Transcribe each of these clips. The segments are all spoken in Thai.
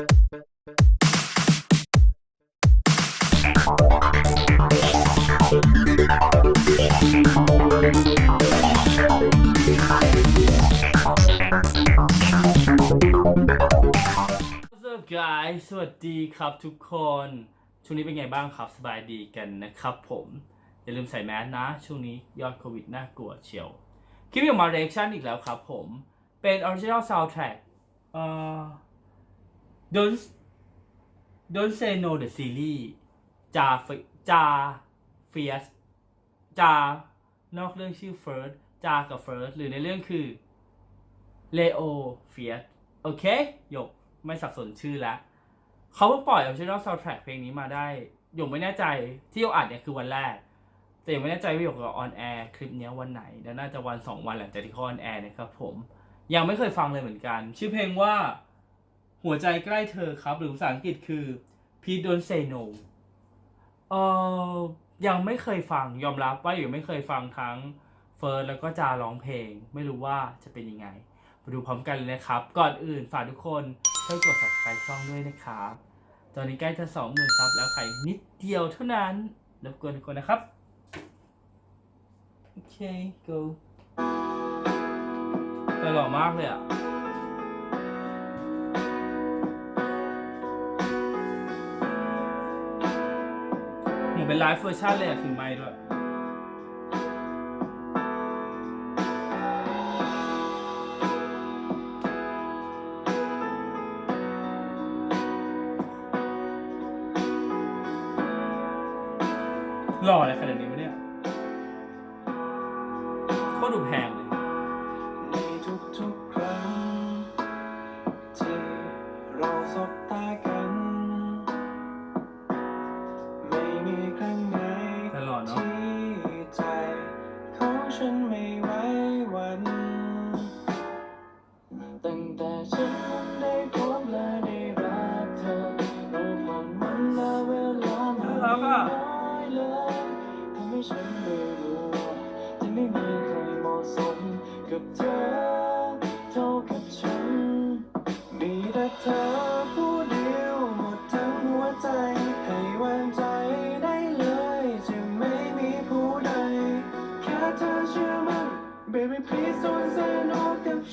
What's up guys สวัสดีครับทุกคน ช่วงนี้เป็นไงบ้างครับ สบายดีกันนะครับผม อย่าลืมใส่แมสนะ ช่วงนี้ยอดโควิดน่ากลัวเชียว คลิปนี้ออกมาเรีแอคชั่นอีกแล้วครับผม เป็น original soundtrack เอ่อ Don't Don't Say No the Series จาจาเฟียสจานอกเรื่องชื่อ First จากับ First หรือในเรื่องคือ Leo f i e s โอเคหยกไม่สับสนชื่อแล้วเขาเพิ่งปล่อย original soundtrack เพลงนี้มาได้หยกไม่แน่ใจที่หยกอัดเนี่ยคือวันแรก แต่ยังไม่แน่ใจว่าหยกจะออนแอร์คลิปนี้วันไหนแล้วน่าจะวันสองวันหลังจากที่เขาออนแอร์นะครับผมยังไม่เคยฟังเลยเหมือนกัน ชื่อเพลงว่า หัวใจใกล้เธอครับ หรือภาษาอังกฤษคือ Please Don't Say No เอ่อยังไม่เคยฟังยอมรับว่าอยู่ไม่เคยฟังทั้งเฟิร์สแล้วก็จาร้องเพลง ไม่รู้ว่าจะเป็นยังไงมาดูพร้อมกันเลยนะครับ ก่อนอื่นฝากทุกคนช่วยกด subscribe ช่องด้วยนะครับ ตอนนี้ใกล้จะ20,000ซับแล้วใครนิดเดียวเท่านั้นรบกวนทุกคนนะครับ โอเค go แต่หล่อมากเลยอะ เป็นไลฟ์เวอร์ชันเลยอะถือไม้ด้วยหล่ออะไรขนาดนี้วะเนี่ยโคตรดูแพง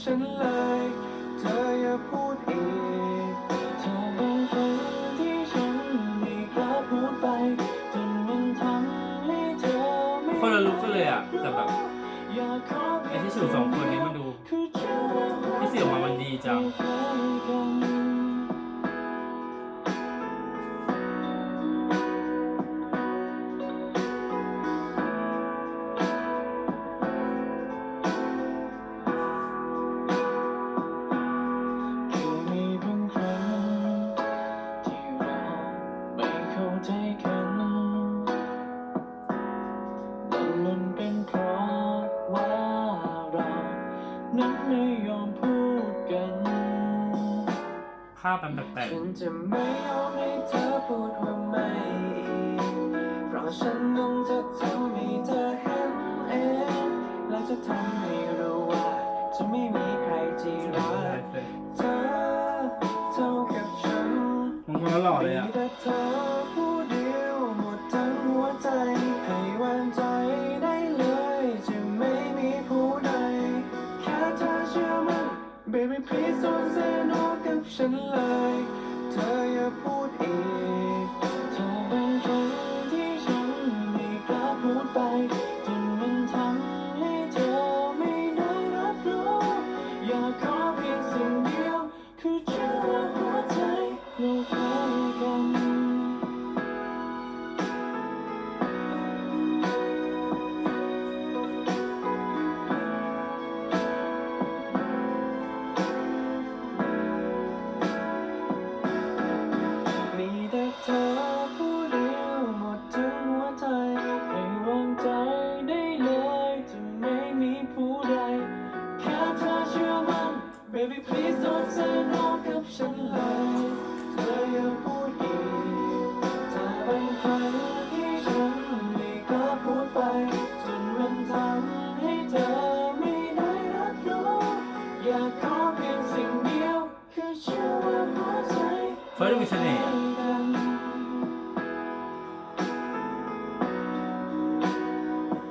ฉันเลย เธออย่าพูดอีกเธอเป็นคนที่ฉันไม่กล้าพูดไปจนมันทำให้เธอไม่คนละลุกกันเลยอะแต่แบบอยากขอไอ้ที่สูสองคนนี้มันดูคือเธอที่เสียงออกมามันดีจัง ภมันแปลกฉันจะไม่ยอมให้เธอพูดว่าไม่อีเพราะฉันต้องจะทำให้เธอเห็นเองและจะทำ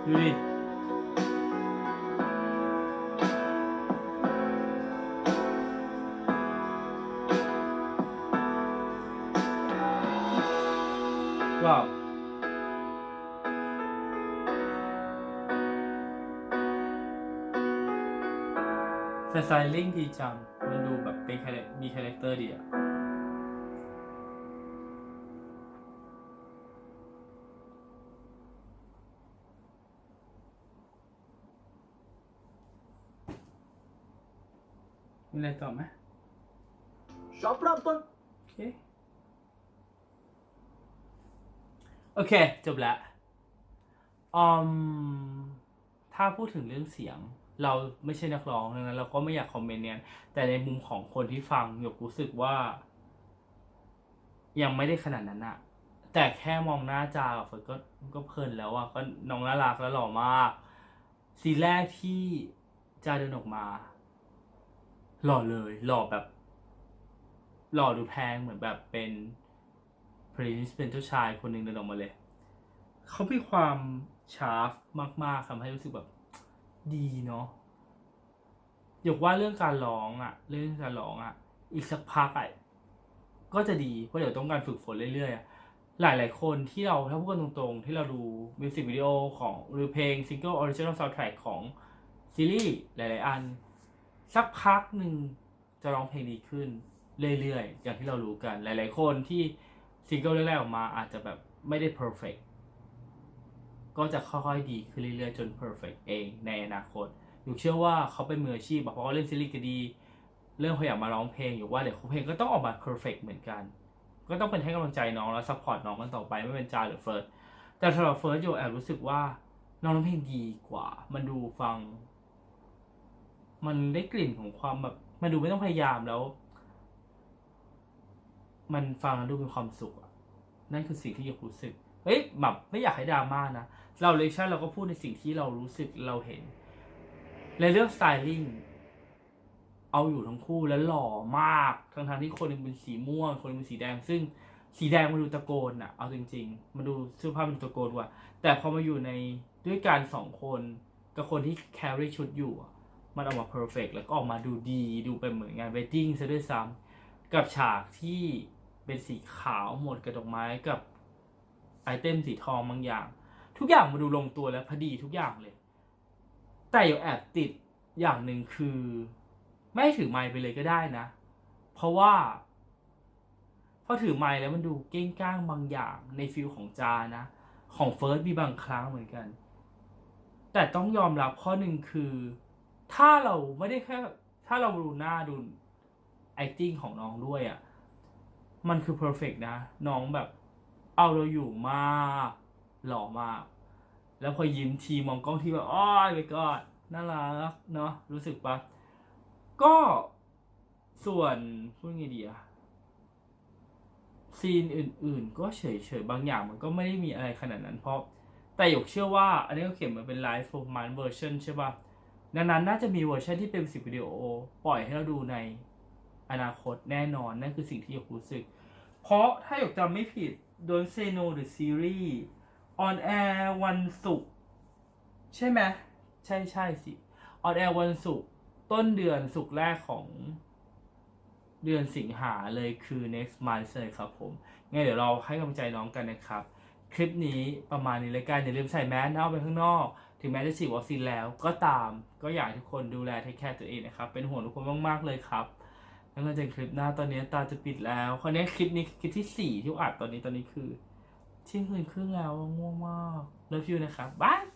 ดูดิว้าวแต่สไตลิ่งดีจัง มันดูแบบเป็นคาแรคมีคาแรคเตอร์ดีอะ มีอะไรต่อไหมช็อปเริ่มต้นโอเค โอเค จบแล้วอืมถ้าพูดถึงเรื่องเสียง เราไม่ใช่นักร้องดังนั้นเราก็ไม่อยากคอมเมนต์เนี่ยแต่ในมุมของคนที่ฟังหยกรู้สึกว่า ยังไม่ได้ขนาดนั้นอะแต่แค่มองหน้าจาเฟิร์นก็ก็เพลินแล้วอะก็น้องน่ารักและหล่อมาก ซีนแรกที่จาเดินออกมา หล่อเลย หล่อแบบ หล่อดูแพงเหมือนแบบเป็นพรินซ์เป็นเจ้าชายคนหนึ่งเดินออกมาเลย เขามีความชาร์ฟมากๆทำให้รู้สึกแบบ ดีเนาะยกว่าเรื่องการร้องอะเรื่องการร้องอะอีกสักพักอะก็จะดีเพราะเดี๋ยวต้องการฝึกฝนเรื่อยๆอะหลายๆคนที่เราถ้าพูดกันตรงๆ ที่เราดูมิวสิกวิดีโอของหรือเพลงซิงเกิลออริจินอลซาวด์แทร็กของซีรีส์หลายๆอัน สักพักหนึ่งจะร้องเพลงดีขึ้นเรื่อยๆ อย่างที่เรารู้กัน หลายๆ คนที่ซิงเกิลแรกๆออกมาอาจจะแบบไม่ได้ perfect ก็จะค่อยๆ ดีขึ้นเรื่อยๆ จน perfect เองในอนาคตอยู่เชื่อว่าเขาเป็นมืออาชีพเพราะว่าเล่นซีรีส์ก็ดี เรื่องเขาอยากมาร้องเพลงอยู่ว่าเดี๋ยวเพลงก็ต้องออกมา perfect เหมือนกัน ก็ต้องเป็นให้กำลังใจน้องแล้ว support น้องกันต่อไปไม่เป็นจาหรือเฟิร์สแต่สำหรับเฟิร์สโยแอบรู้สึกว่าน้องร้องเพลงดีกว่า มันดูฟัง มันได้กลิ่นของความแบบ มันดูไม่ต้องพยายามแล้ว มันฟังแล้วดูมีความสุขอะนั่นคือสิ่งที่อยากรู้สึก เฮ้ยแบบไม่อยากให้ดราม่านะ เราเลคชั่นเราก็พูดในสิ่งที่เรารู้สึกเราเห็นในเรื่องสไตลิ่งเอาอยู่ทั้งคู่แล้วหล่อมาก ทั้งทางที่คนหนึงเป็นสีม่วง คนหนึงเป็นสีแดง ซึ่งสีแดงมันดูตะโกนอะเอาจริง ๆ มันดูเสื้อผ้ามันดูตะโกนกว่า แต่พอมาอยู่ในด้วยกันสองคนกับคนที่แครี่ชุดอยู่อะ มันออกมาเพอร์เฟกแล้วก็ออกมาดูดีดูเป็นเหมือนงานเวดดิ้งซะด้วยซ้ำกับฉากที่เป็นสีขาวหมดกับดอกไม้กับไอเทมสีทองบางอย่าง ทุกอย่างมาดูลงตัวแล้วพอดีทุกอย่างเลย แต่ยังแอบติดอย่างหนึ่งคือ ไม่ถือไมค์ไปเลยก็ได้นะ เพราะว่าพอถือไมค์แล้วมันดูเก้งก้างบางอย่างในฟิลของจานะ ของเฟิร์สมีบางครั้งเหมือนกัน แต่ต้องยอมรับข้อหนึ่งคือ ถ้าเราไม่ได้แค่ถ้าเราดูหน้าดู acting ของน้องด้วยอะ่ะ มันคือ perfect นะ น้องแบบ เอาเราอยู่มากหล่อมาก แล้วพอยิ้มทีมองกล้องที่แบบอ้อยไปก็น่ารักเนาะรู้สึกปะก็ส่วนพูดไงดีอะซีนอื่น ๆ ก็เฉยๆ บางอย่างมันก็ไม่ได้มีอะไรขนาดนั้นเพราะ แต่หยกเชื่อว่า อันนี้ก็เขียนมาเป็นไลฟ์โฟมันเวอร์ชันใช่ปะ ดังนั้นน่าจะมีเวอร์ชันที่เป็นสิบวิดีโอ ปล่อยให้เราดูในอนาคตแน่นอน นั่นคือสิ่งที่หยกรู้สึก เพราะถ้าหยกจำไม่ผิดโดนเซโนหรือซีรีส์ออนแอร์วันศุกร์ใช่ไหมใช่ใช่สิออนแอร์วันศุกร์ต้นเดือนศุกร์แรกของเดือนสิงหาเลยคือ next month เลยครับผมงั้นเดี๋ยวเราให้กำลังใจน้องกันนะครับ คลิปนี้ประมาณนี้เลยกันอย่าลืมใส่แมสนะเอาไปข้างนอก ถึงแม้จะฉีดวัคซีนแล้วก็ตามก็อยากให้ทุกคนดูแลเทคแคร์ตัวเองนะครับ เป็นห่วงทุกคนมาก ๆ เลยครับ แล้วเราจะคลิปหน้าตอนนี้ตาจะปิดแล้วคราวนี้คลิปนี้คลิปที่สี่ที่อัดตอนนี้ตอนนี้คือเที่ยงคืนครึ่งแล้วง่วงมากเลิฟยูนะครับบาย